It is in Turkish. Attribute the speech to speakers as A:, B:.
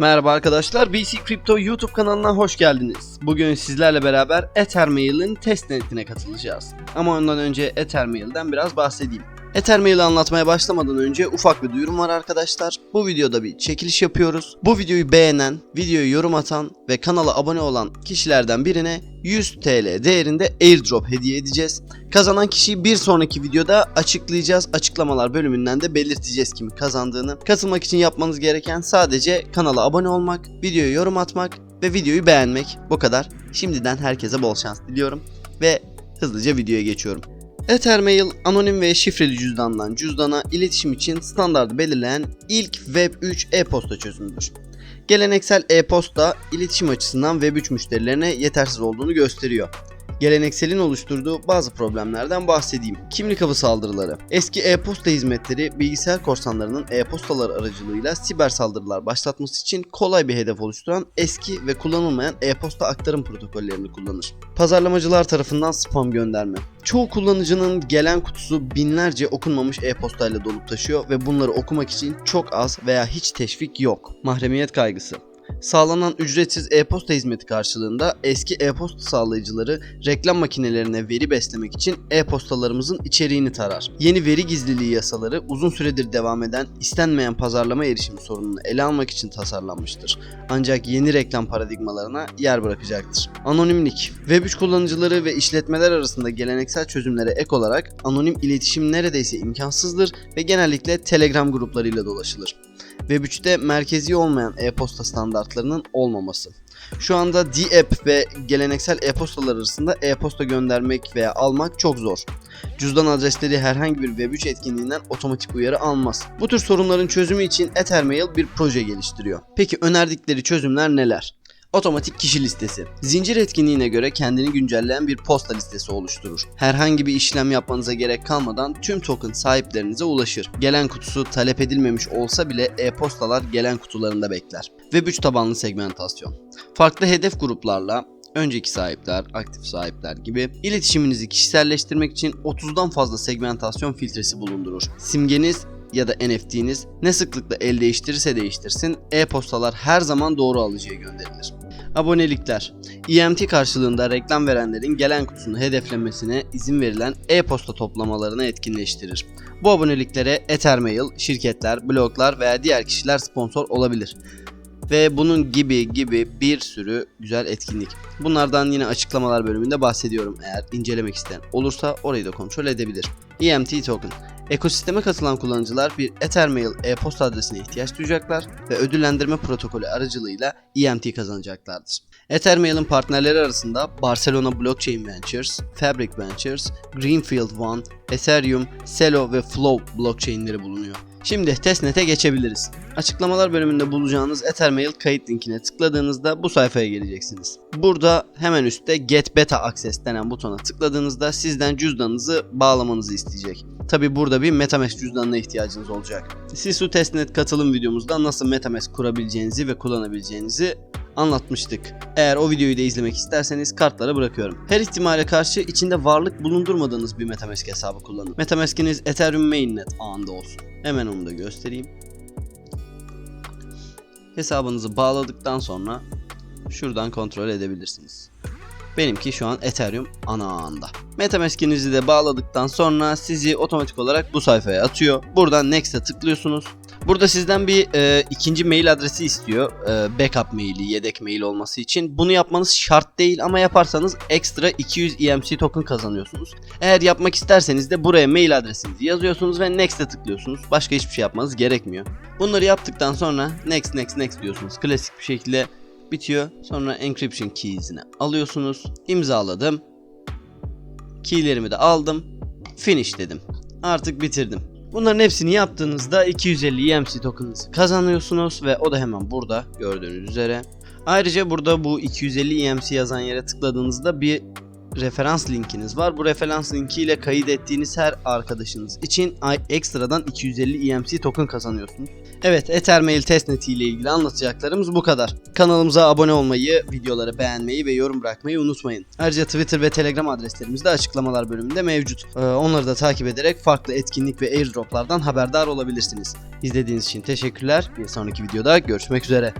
A: Merhaba arkadaşlar, BC Crypto YouTube kanalına hoş geldiniz. Bugün sizlerle beraber Ethermail'in testnetine katılacağız. Ama ondan önce Ethermail'den biraz bahsedeyim. Ethermail'i anlatmaya başlamadan önce ufak bir duyurum var arkadaşlar. Bu videoda bir çekiliş yapıyoruz. Bu videoyu beğenen, videoyu yorum atan ve kanala abone olan kişilerden birine 100 TL değerinde airdrop hediye edeceğiz. Kazanan kişiyi bir sonraki videoda açıklayacağız. Açıklamalar bölümünden de belirteceğiz kimin kazandığını. Katılmak için yapmanız gereken sadece kanala abone olmak, videoya yorum atmak ve videoyu beğenmek. Bu kadar. Şimdiden herkese bol şans diliyorum ve hızlıca videoya geçiyorum. Ethermail anonim ve şifreli cüzdandan cüzdana iletişim için standardı belirleyen ilk Web3 e-posta çözümüdür. Geleneksel e-posta iletişim açısından Web3 müşterilerine yetersiz olduğunu gösteriyor. Gelenekselin oluşturduğu bazı problemlerden bahsedeyim. Kimlik avı saldırıları. Eski e-posta hizmetleri bilgisayar korsanlarının e-postalar aracılığıyla siber saldırılar başlatması için kolay bir hedef oluşturan eski ve kullanılmayan e-posta aktarım protokollerini kullanır. Pazarlamacılar tarafından spam gönderme. Çoğu kullanıcının gelen kutusu binlerce okunmamış e-postayla dolup taşıyor ve bunları okumak için çok az veya hiç teşvik yok. Mahremiyet kaygısı. Sağlanan ücretsiz e-posta hizmeti karşılığında eski e-posta sağlayıcıları reklam makinelerine veri beslemek için e-postalarımızın içeriğini tarar. Yeni veri gizliliği yasaları uzun süredir devam eden istenmeyen pazarlama erişimi sorununu ele almak için tasarlanmıştır. Ancak yeni reklam paradigmalarına yer bırakacaktır. Anonimlik Web3 kullanıcıları ve işletmeler arasında geleneksel çözümlere ek olarak anonim iletişim neredeyse imkansızdır ve genellikle Telegram gruplarıyla dolaşılır. Web3'te merkezi olmayan e-posta standartlarının olmaması. Şu anda D-App ve geleneksel e-postalar arasında e-posta göndermek veya almak çok zor. Cüzdan adresleri herhangi bir Web3 etkinliğinden otomatik uyarı almaz. Bu tür sorunların çözümü için Ethermail bir proje geliştiriyor. Peki önerdikleri çözümler neler? Otomatik kişi listesi. Zincir etkinliğine göre kendini güncelleyen bir posta listesi oluşturur. Herhangi bir işlem yapmanıza gerek kalmadan tüm token sahiplerinize ulaşır. Gelen kutusu talep edilmemiş olsa bile e-postalar gelen kutularında bekler. Web3 tabanlı segmentasyon. Farklı hedef gruplarla önceki sahipler, aktif sahipler gibi iletişiminizi kişiselleştirmek için 30'dan fazla segmentasyon filtresi bulundurur. Simgeniz ya da NFT'niz ne sıklıkla el değiştirirse değiştirsin e-postalar her zaman doğru alıcıya gönderilir. Abonelikler EMT karşılığında reklam verenlerin gelen kutusunu hedeflemesine izin verilen e-posta toplamalarını etkinleştirir. Bu aboneliklere Ethermail, şirketler, bloglar veya diğer kişiler sponsor olabilir. Ve bunun gibi gibi bir sürü güzel etkinlik. Bunlardan yine açıklamalar bölümünde bahsediyorum eğer incelemek isteyen olursa orayı da kontrol edebilir. EMT Token Ekosisteme katılan kullanıcılar bir Ethermail e-posta adresine ihtiyaç duyacaklar ve ödüllendirme protokolü aracılığıyla EMT kazanacaklardır. Ethermail'in partnerleri arasında Barcelona Blockchain Ventures, Fabric Ventures, Greenfield One, Ethereum, Celo ve Flow blockchainleri bulunuyor. Şimdi testnet'e geçebiliriz. Açıklamalar bölümünde bulacağınız Ethermail kayıt linkine tıkladığınızda bu sayfaya geleceksiniz. Burada hemen üstte Get Beta Access denen butona tıkladığınızda sizden cüzdanınızı bağlamanızı isteyecek. Tabi burada bir Metamask cüzdanına ihtiyacınız olacak. Sisu Testnet katılım videomuzda nasıl Metamask kurabileceğinizi ve kullanabileceğinizi anlatmıştık. Eğer o videoyu da izlemek isterseniz kartlara bırakıyorum. Her ihtimale karşı içinde varlık bulundurmadığınız bir Metamask hesabı kullanın. Metamask'iniz Ethereum Mainnet ağında olsun. Hemen onu da göstereyim. Hesabınızı bağladıktan sonra şuradan kontrol edebilirsiniz. Benimki şu an Ethereum ana ağında. Metamask'inizi de bağladıktan sonra sizi otomatik olarak bu sayfaya atıyor. Buradan Next'e tıklıyorsunuz. Burada sizden bir e, ikinci mail adresi istiyor. E, backup maili, yedek mail olması için. Bunu yapmanız şart değil ama yaparsanız ekstra 200 EMC token kazanıyorsunuz. Eğer yapmak isterseniz de buraya mail adresinizi yazıyorsunuz ve Next'e tıklıyorsunuz. Başka hiçbir şey yapmanız gerekmiyor. Bunları yaptıktan sonra Next, Next, Next diyorsunuz. Klasik bir şekilde bitiyor. Sonra encryption keys'ini alıyorsunuz. İmzaladım. Key'lerimi de aldım. Finish dedim. Artık bitirdim. Bunların hepsini yaptığınızda 250 EMC token'ınızı kazanıyorsunuz ve o da hemen burada gördüğünüz üzere. Ayrıca burada bu 250 EMC yazan yere tıkladığınızda bir referans linkiniz var. Bu referans linki ile kayıt ettiğiniz her arkadaşınız için ekstradan 250 EMC token kazanıyorsunuz. Evet Ethermail testneti ile ilgili anlatacaklarımız bu kadar. Kanalımıza abone olmayı, videoları beğenmeyi ve yorum bırakmayı unutmayın. Ayrıca Twitter ve Telegram adreslerimiz de açıklamalar bölümünde mevcut. Ee, onları da takip ederek farklı etkinlik ve airdroplardan haberdar olabilirsiniz. İzlediğiniz için teşekkürler. Bir sonraki videoda görüşmek üzere.